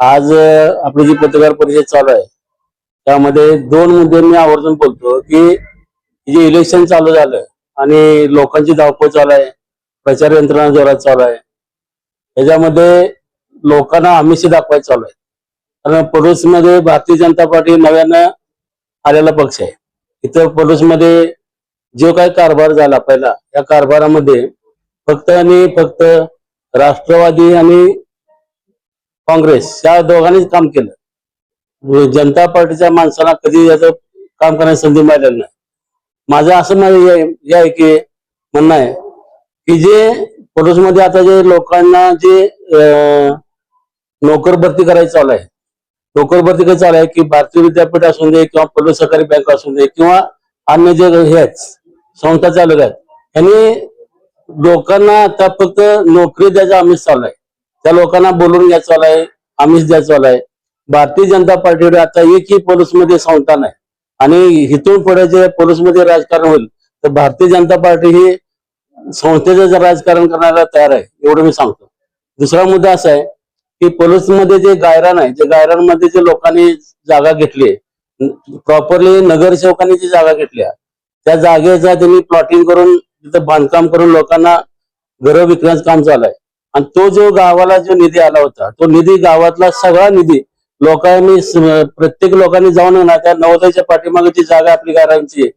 आज आपली जी पत्रकार परिषद चालू आहे त्यामध्ये दोन मुद्दे मी आवर्जून बोलतो की जे इलेक्शन चालू झालं आणि लोकांची धावपळ चालू आहे प्रचार यंत्रणा जोरात चालू आहे याच्यामध्ये लोकांना आमिष दाखवायचं चालू आहे. कारण पडोसमध्ये भारतीय जनता पार्टी नव्यानं आलेला पक्ष आहे. इथं पडोसमध्ये जो काही कारभार झाला पहिला या कारभारामध्ये फक्त आणि फक्त राष्ट्रवादी आणि काँग्रेस या दोघांनीच काम केलं. म्हणजे जनता पार्टीच्या माणसाला कधी याचं काम करण्याची संधी मिळालेली नाही. माझं असं म्हणणं हे- आहे की म्हणणं आहे की जे पडोसमध्ये आता जे लोकांना जे नोकर भरती करायचं चालू आहे नोकर भरती काय चालू आहे की भारतीय विद्यापीठ असू दे किंवा पडोस सहकारी बँक असू दे किंवा अन्य जे हे आहेत संस्था चालू आहेत यांनी लोकांना आता फक्त नोकरी द्यायचा आम्ही चालू आहे. त्या लोकांना बोलून घ्यायचं चालू आहे आमिष द्यायचं चालू आहे भारतीय जनता पार्टीवर आता एकही पोलीसमध्ये संस्था नाही. आणि इथून पुढे जे पोलीसमध्ये राजकारण होईल तर भारतीय जनता पार्टी ही संस्थेचं राजकारण करण्याला तयार आहे एवढं मी सांगतो. दुसरा मुद्दा असा आहे की पोलीसमध्ये जे गायरान आहे जे गायरानमध्ये जे लोकांनी जागा घेतली प्रॉपरली नगरसेवकांनी जी जागा घेतल्या त्या जागेचा त्यांनी प्लॉटिंग करून तिथं बांधकाम करून लोकांना घरं विकण्याचं काम चालू आहे. आणि तो जो गावाला जो निधी आला होता तो निधी गावातला सगळा निधी लोकांनी प्रत्येक लोकांनी जाऊन ना त्या नवोदयच्या पाठीमागे जी जागा आपली गारांची आहे,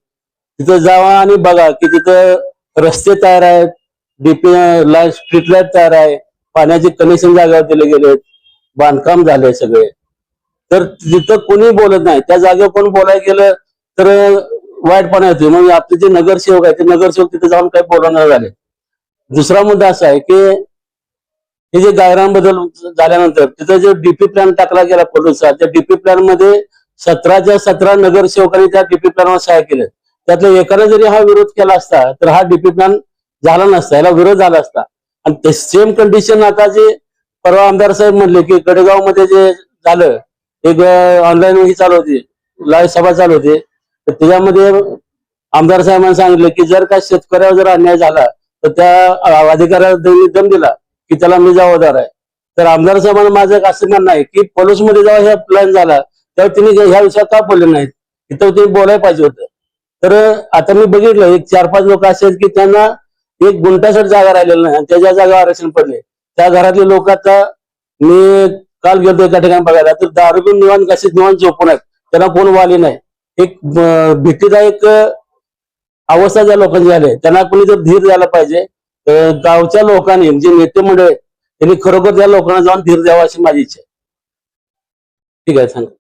तिथं जावा आणि बघा की तिथं रस्ते तयार आहेत डीपी लाइट स्ट्रीट लाइट तयार आहे पाण्याचे कनेक्शन जागेवर दिले गेले बांधकाम झाले सगळे. तर तिथं कोणी बोलत नाही. त्या जागेवर कोण बोलायला गेलं तर वाईटपणा होती मग आपले जे नगरसेवक आहे ते नगरसेवक तिथे जाऊन काही बोलणं झाले. दुसरा मुद्दा असा आहे की हे जे गायरांबद्दल झाल्यानंतर तिथं जे डीपी प्लॅन टाकला गेला पोलिसचा त्या डीपी प्लॅनमध्ये सतराच्या सतरा नगरसेवकांनी त्या डीपी प्लॅनवर सहाय्य केलं त्यातलं एकाने जरी हा विरोध केला असता तर हा डीपी प्लॅन झाला नसता याला विरोध झाला असता. आणि ते सेम कंडिशन आता जे परवा आमदार साहेब म्हणले की गडगावमध्ये जे झालं एक ऑनलाईन ही चालू होती लाईव्ह सभा चालू होती. तर त्याच्यामध्ये आमदार साहेबांनी सांगितलं की जर का शेतकऱ्यावर जर अन्याय झाला तर त्या अधिकाऱ्याला दम दिला. की त्याला मी जबाबदार आहे. तर आमदार साहेबांना माझं एक असं म्हणणं आहे की पोलीसमध्ये जेव्हा हे प्लॅन झाला तेव्हा तिने ह्या विषयात का बोलले नाहीत? तिथं त्यांनी बोलायला पाहिजे होतं. तर आता मी बघितलं एक चार पाच लोक असे आहेत की त्यांना एक गुंठासाठी जागा राहिलेला नाही आणि त्याच्या जागा आरक्षण पडले. त्या घरातले लोक आता मी काल गेलो एका ठिकाणी बघायला तर दारू पिऊन निवांत कसे निवान झोपून आहेत? त्यांना कोण वाली नाही. एक भीतीदायक अवस्था ज्या लोकांची झाली त्यांना कोणी जर धीर झाला पाहिजे. तर गावच्या लोकांनी जे नेते मंडळ त्यांनी खरोखर त्या लोकांना जाऊन धीर द्यावा अशी माझी इच्छा आहे. ठीक आहे सांगा.